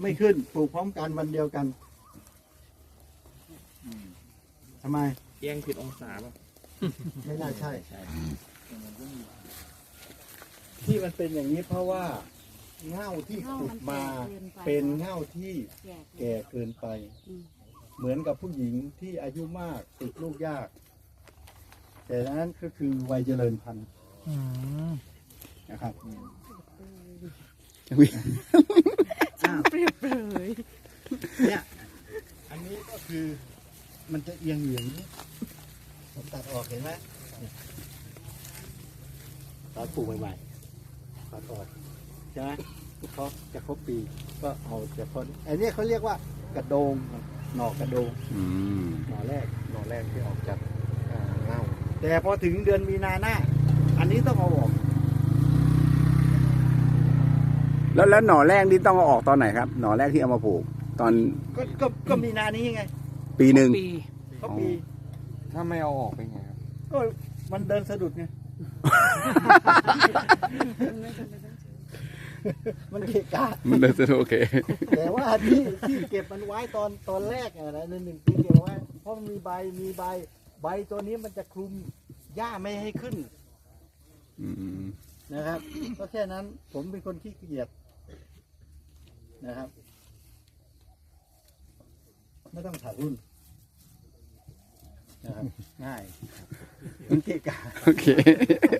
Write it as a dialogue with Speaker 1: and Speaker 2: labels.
Speaker 1: ไม่ขึ้นปลูกพร้อมกันวันเดียวกันทำไม
Speaker 2: เอียงผิดองศาป่ะ
Speaker 1: ไม่น่าใช่ ที่มันเป็นอย่างนี้เพราะว่าเง่าที่ขุดมาเป็นเง่าที่
Speaker 3: แก่
Speaker 1: แก่เกินไป
Speaker 3: อืม
Speaker 1: เหมือนกับผู้หญิงที่อายุมากติดลูกยาก แต่นั้นก็คือวัยเจริญพันธุ์นะครับอ้าว
Speaker 3: เปรียบเลย
Speaker 1: เนี่ย อั นนี้ก็คือมันจะเอียงอย่างนี้ ผมตัดออกเห็นไหมเนี่ยตอนปลูกใหม่ๆตัดออกใช่ไหมเขาจะครบปีก็เอาแต่คนอันนี้เขาเรียกว่ากระโดงหน่อกระโดง
Speaker 4: อืม
Speaker 1: หน่อแรกหน่อแรกที่ออกจากอ่าเงาแต่พอถึงเดือนมีนาหน้า อันนี้ต้องเอาออก
Speaker 4: แล้วแล้วหน่อแรกนี่ต้องเอาออกตอนไหนครับ หน่อแรกที่เอามาปลูก ตอน
Speaker 1: ก็ก็ก็มีนานี้ไง
Speaker 4: ปีหนึ่ง
Speaker 1: ก็ปี
Speaker 2: ถ้าไม่เอาออกเป็นไงครับ
Speaker 1: ก็มันเดินสะดุดไง มันเกะกะ
Speaker 4: มันเดินสะดวกโอเค
Speaker 1: แต่ว่าที่ที่เก็บมันไว้ตอนตอนแรกอะนะในหนึ่งปีเก็บไว้เพราะมันมีใบมีใบ ใบตัวนี้มันจะคลุมหญ้าไม่ให้ขึ้น
Speaker 4: อืม
Speaker 1: นะครับ ก็แค่นั้นผมเป็นคนขี้เกียจนะครับ ไม่ต้องถ่ายรุ่นนะครับง่ายมันเกะกะ
Speaker 4: โอเค
Speaker 2: เย็นๆ